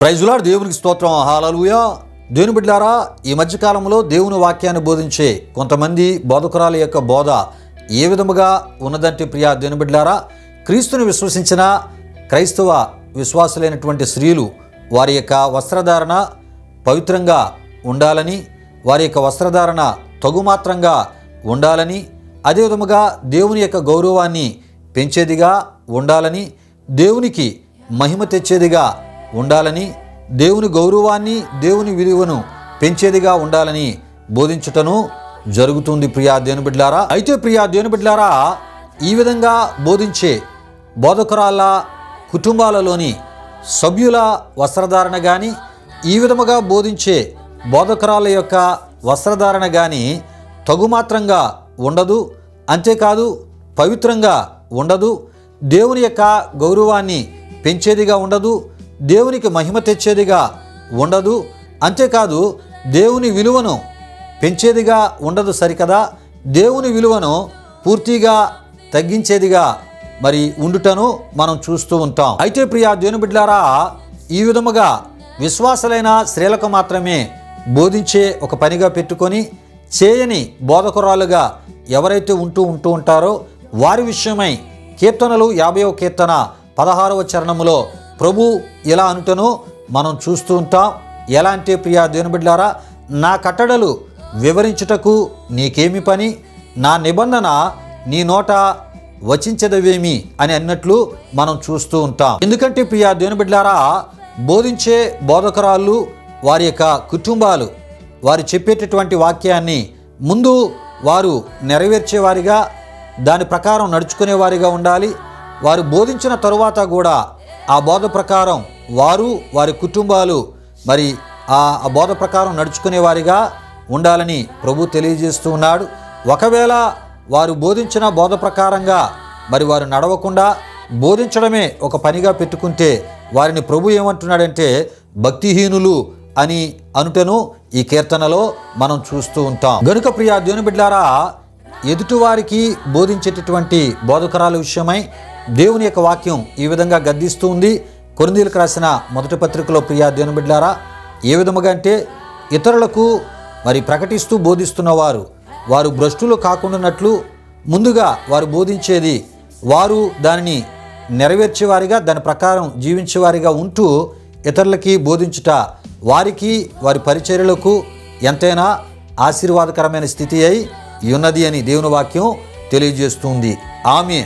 ప్రైజులాడు దేవునికి స్తోత్రం. హాలలుయా దేవుని బిడ్డారా ఈ మధ్యకాలంలో దేవుని వాక్యాన్ని బోధించే కొంతమంది బోధకురాల యొక్క బోధ ఏ విధముగా ఉన్నదంటే ప్రియా దేవుని బిడ్డారా క్రీస్తుని విశ్వసించిన క్రైస్తవ విశ్వాసులైనటువంటి స్త్రీలు వారి యొక్క వస్త్రధారణ పవిత్రంగా ఉండాలని వారి యొక్క వస్త్రధారణ తగుమాత్రంగా ఉండాలని అదేవిధముగా దేవుని యొక్క గౌరవాన్ని పెంచేదిగా ఉండాలని దేవునికి మహిమ తెచ్చేదిగా ఉండాలని దేవుని గౌరవాన్ని దేవుని విలువను పెంచేదిగా ఉండాలని బోధించుటను జరుగుతుంది ప్రియా దేవుని బిడ్లారా అయితే ప్రియా దేవుని బిడ్లారా ఈ విధంగా బోధించే బోధకురాల కుటుంబాలలోని సభ్యుల వస్త్రధారణ కానీ ఈ విధముగా బోధించే బోధకురాల యొక్క వస్త్రధారణ కానీ తగుమాత్రంగా ఉండదు అంతేకాదు పవిత్రంగా ఉండదు దేవుని యొక్క గౌరవాన్ని పెంచేదిగా ఉండదు దేవునికి మహిమ తెచ్చేదిగా ఉండదు. అంతేకాదు దేవుని విలువను పెంచేదిగా ఉండదు సరికదా? దేవుని విలువను పూర్తిగా తగ్గించేదిగా మరి ఉండుటను మనం చూస్తూ ఉంటాం. అయితే ప్రియా దేవుని బిడ్డారా ఈ విధముగా విశ్వాసులైన స్త్రీలకు మాత్రమే బోధించే ఒక పనిగా పెట్టుకొని చేయని బోధకురాలుగా ఎవరైతే ఉంటూ ఉంటూ ఉంటారో వారి విషయమై కీర్తనలు యాభైవ కీర్తన పదహారవ చరణములో ప్రభు ఎలా అనుటనో మనం చూస్తూ ఉంటాం. ఎలా అంటే ప్రియా దేవుని నా కట్టడలు వివరించుటకు నీకేమి పని? నా నిబంధన నీ నోట వచించదవేమి అని అన్నట్లు మనం చూస్తూ ఉంటాం. ఎందుకంటే ప్రియా దేవుని బోధించే బోధకరాళ్ళు వారి యొక్క కుటుంబాలు వారు చెప్పేటటువంటి వాక్యాన్ని ముందు వారు నెరవేర్చేవారిగా దాని ప్రకారం నడుచుకునేవారిగా ఉండాలి. వారు బోధించిన తరువాత కూడా ఆ బోధ ప్రకారం వారు వారి కుటుంబాలు మరి ఆ బోధ ప్రకారం నడుచుకునేవారిగా ఉండాలని ప్రభు తెలియజేస్తూ ఉన్నాడు. ఒకవేళ వారు బోధించిన బోధ ప్రకారంగా మరి వారు నడవకుండా బోధించడమే ఒక పనిగా పెట్టుకుంటే వారిని ప్రభు ఏమంటున్నాడంటే భక్తిహీనులు అని అనుటను ఈ కీర్తనలో మనం చూస్తూ ఉంటాం. గనుక ప్రియా దేవుని బిడ్డారా ఎదుటివారికి బోధించేటటువంటి బోధకరాల విషయమై దేవుని యొక్క వాక్యం ఈ విధంగా గద్దిస్తూ ఉంది. కొరిందీలకు రాసిన మొదటి పత్రికలో ప్రియా దేవుని బిడ్డారా ఏ విధముగా అంటే ఇతరులకు మరి ప్రకటిస్తూ బోధిస్తున్నవారు వారు భ్రష్టులు కాకుండానట్లు ముందుగా వారు బోధించేది వారు దానిని నెరవేర్చేవారిగా దాని ప్రకారం జీవించేవారిగా ఉంటూ ఇతరులకి బోధించుట వారికి వారి పరిచర్యలకు ఎంతైనా ఆశీర్వాదకరమైన స్థితి అయి ఉన్నది అని దేవుని వాక్యం తెలియజేస్తుంది. ఆమె